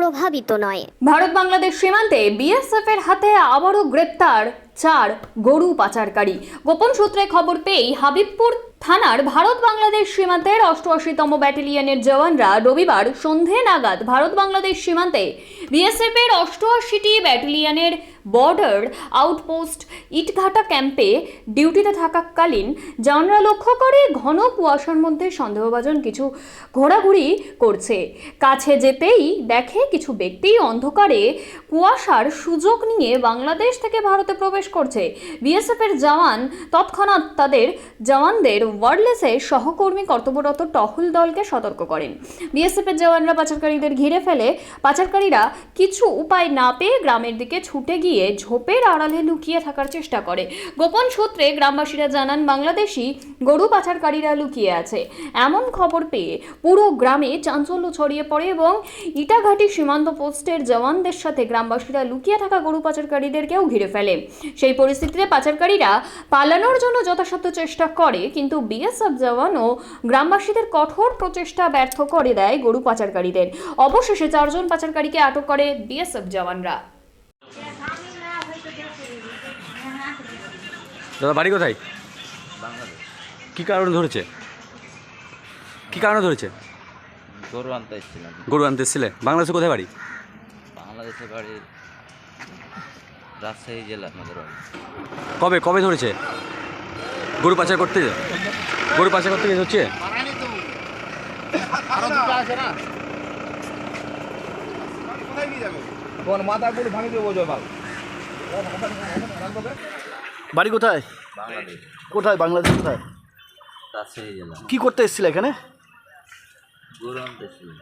প্রভাবিত নয়। ভারত বাংলাদেশ সীমান্তে বিএসএফ এর হাতে আবারও গ্রেপ্তার চার গরু পাচারকারী। গোপন সূত্রে খবর পেয়েই হাবিবপুর থানার ভারত বাংলাদেশ সীমান্তের অষ্টআশিতম ব্যাটালিয়নের জওয়ানরা রবিবার সন্ধে নাগাদ ভারত বাংলাদেশ সীমান্তে বিএসএফ এর অষ্টআশিটি ব্যাটালিয়নের বর্ডার আউটপোস্ট ইটঘাটা ক্যাম্পে ডিউটিতে থাকাকালীন জওয়ানরা লক্ষ্য করে ঘন কুয়াশার মধ্যে সন্দেহভাজন কিছু ঘোরাঘুরি করছে। কাছে যেতেই দেখে কিছু ব্যক্তি অন্ধকারে কুয়াশার সুযোগ নিয়ে বাংলাদেশ থেকে ভারতে প্রবেশ করছে। বিএসএফ এর জওয়ান তৎক্ষণাৎ তাদের জওয়ানদের ওয়ার্ডলেসে সহকর্মী কর্তব্যরত টহল দলকে সতর্ক করেন। বিএসএফ এর জওয়ানরা পাচারকারীদের ঘিরে ফেলে। পাচারকারীরা কিছু উপায় না পেয়ে গ্রামের দিকে ছুটে গিয়ে ঝোপের আড়ালে লুকিয়ে থাকার চেষ্টা করে। গোপন সূত্রে গ্রামবাসীরা জানান, বাংলাদেশি গরু পাচারকারীরা লুকিয়ে আছে। এমন খবর পেয়ে পুরো গ্রামে চাঞ্চল্য ছড়িয়ে পড়ে এবং ইটাঘাটি সীমান্ত পোস্টের জওয়ানদের সাথে গ্রামবাসীরা লুকিয়ে থাকা গরু পাচারকারীদেরকেও ঘিরে ফেলে। সেই পরিস্থিতিতে পাচারকারীরা পালানোর জন্য যথাসাধ্য চেষ্টা করে, কিন্তু বিএসএফ জওয়ান ও গ্রামবাসীদের কঠোর প্রচেষ্টা ব্যর্থ করে দেয় গরু পাচারকারীদের। অবশেষে চারজন পাচারকারীকে আটক করে বিএসএফ জওয়ানরা। দাদা, বাড়ি কোথায়? কী কারণে ধরেছে? কী কারণে ধরেছে? গরু আনতে এসেছিলাম গরু আনতে এসেছিলে? বাংলাদেশে কোথায় বাড়ি? বাংলাদেশে বাড়ি রাজশাহী জেলা আমাদের বাড়ি। কবে কবে ধরেছে? গরু পাচার করতে গরু পাচার করতে গিয়ে হচ্ছে বাড়ি কোথায়? বাংলাদেশ কোথায়? বাংলাদেশ কোথায়? রাজশাহী জেলা কি করতে এসেছিলে এখানে? গরু আনতে এসেছিলাম।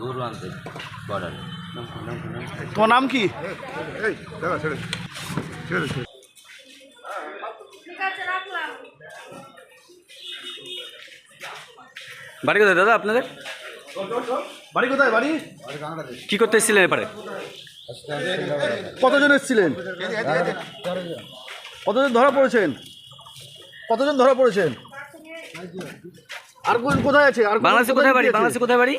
গরু আনতে বর্ডারে তোমার নাম কি? বাড়ি কোথায় দাদা আপনাদের? বাড়ি কোথায় বাড়ি? কী করতে এসেছিলেন এপারে? কতজন এসেছিলেন? কতজন ধরা পড়েছেন? কতজন ধরা পড়েছেন? আর কোন কোথায় আছে? আর বাংলাদেশে কোথায় বাড়ি? বাংলাদেশে কোথায় বাড়ি?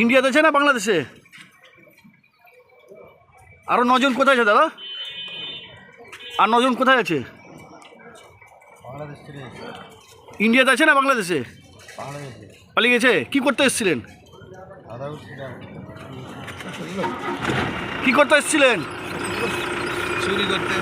ইন্ডিয়াতে আছে না বাংলাদেশে? আরও নজন কোথায় আছে দাদা? আর নজন কোথায় আছে? ইন্ডিয়াতে আছে না বাংলাদেশে? পালিয়ে গেছে? কি করতে এসেছিলেন? কি করতে এসছিলেন? চুরি করতে।